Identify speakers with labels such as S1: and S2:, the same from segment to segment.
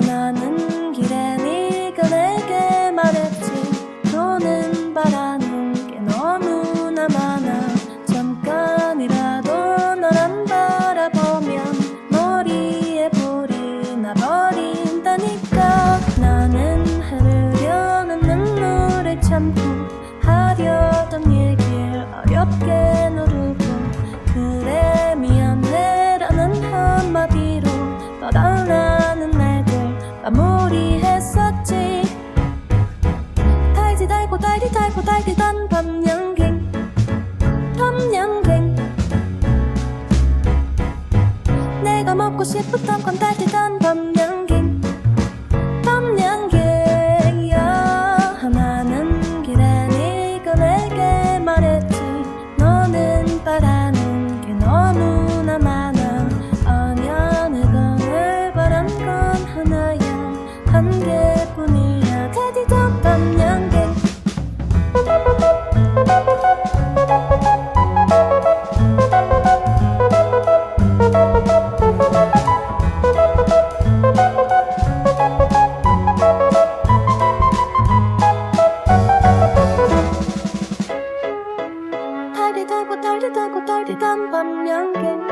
S1: 떠나는 길에 네가 내게 말했지. 너는 바라는 게 너무나 많아. 잠깐이라도 널 안 바라보면 머리에 불이 나버린다니까. 나는 흐르려는 눈물을 참고 내가 먹고 싶었던 건 달디던 밤 달디 달고 달디던 밤양갱.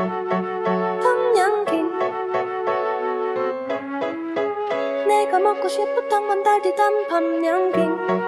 S1: 밤양갱. 내가 먹고 싶었던 건 달디던 밤양갱